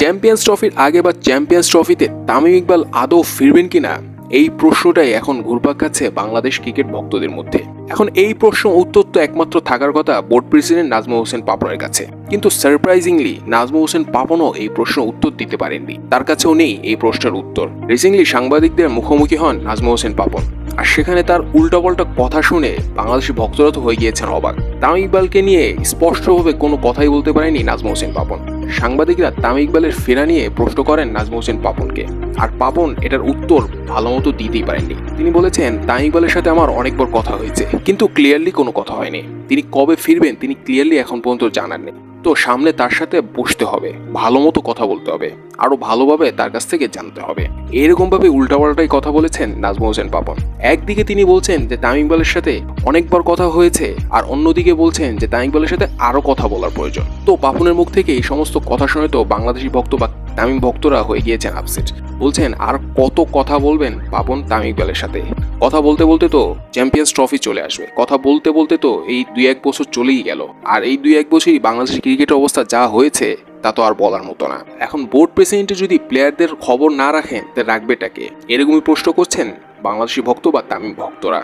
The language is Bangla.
চ্যাম্পিয়ন্স ট্রফির আগে বা চ্যাম্পিয়ন্স ট্রফিতে তামিম ইকবাল আদৌ ফিরবেন কিনা এই প্রশ্নটাই এখন ঘুরপাক খাচ্ছে বাংলাদেশ ক্রিকেট ভক্তদের মধ্যে। এখন এই প্রশ্ন উত্তর তো একমাত্র থাকার কথা বোর্ড প্রেসিডেন্ট নাজমা হোসেন পাপনের কাছে। কিন্তু সারপ্রাইজিংলি নাজমা হোসেন পাপনও এই প্রশ্ন উত্তর দিতে পারেননি। তার কাছেও নেই এই প্রশ্নের উত্তর। রিসেন্টলি সাংবাদিকদের মুখোমুখি হন নাজমা হোসেন পাপন। আর সেখানে তার উল্টাপাল্টা কথা শুনে বাংলাদেশি ভক্তরা তো হয়ে গিয়েছেন অবাক। তামিম ইকবালকে নিয়ে স্পষ্টভাবে কোনো কথাই বলতে পারেনি নাজমা হোসেন পাপন। সাংবাদিকরা তামিম ইকবালের ফেরা নিয়ে প্রশ্ন করেন নাজমু হোসেন পাপনকে। আর পাপন এটার উত্তর ভালো মতো দিতেই পারেননি। তিনি বলেছেন, তামিম ইকবালের সাথে আমার অনেকবার কথা হয়েছে, কিন্তু ক্লিয়ারলি কোনো কথা হয়নি। তিনি কবে ফিরবেন, তিনি ক্লিয়ারলি এখন পর্যন্ত জানাননি। তো সামনে তার সাথে বসতে হবে, ভালো মতো কথা বলতে হবে, আরও ভালোভাবে তার কাছ থেকে জানতে হবে। এরকম ভাবে উল্টাপাল্টাই কথা বলেছেন নাজমা হোসেন পাপন। একদিকে তিনি বলছেন যে তামিম ইকবালের সাথে অনেকবার কথা হয়েছে, আর অন্যদিকে বলছেন যে তামিম ইকবালের সাথে আরও কথা বলার প্রয়োজন। তো পাপনের মুখ থেকে এই সমস্ত কথা শুনে তো বাংলাদেশি ভক্ত বা তামিম ভক্তরা হয়ে গিয়েছেন আপসেট বলছেন, আর কত কথা বলবেন পাপন তামিম ইকবালের সাথে? কথা বলতে বলতে তো চ্যাম্পিয়ন্স ট্রফি চলে আসবে। কথা বলতে বলতে তো এই দুই এক বছর চলেই গেল। আর এই দুই এক বছরই বাংলাদেশের ক্রিকেটের অবস্থা যা হয়েছে, তা তো আর বলার মতো না। এখন বোর্ড প্রেসিডেন্টে যদি প্লেয়ারদের খবর না রাখেন, তা রাখবেটাকে এরকমই প্রশ্ন করছেন বাংলাদেশি ভক্ত বা তামিম ভক্তরা।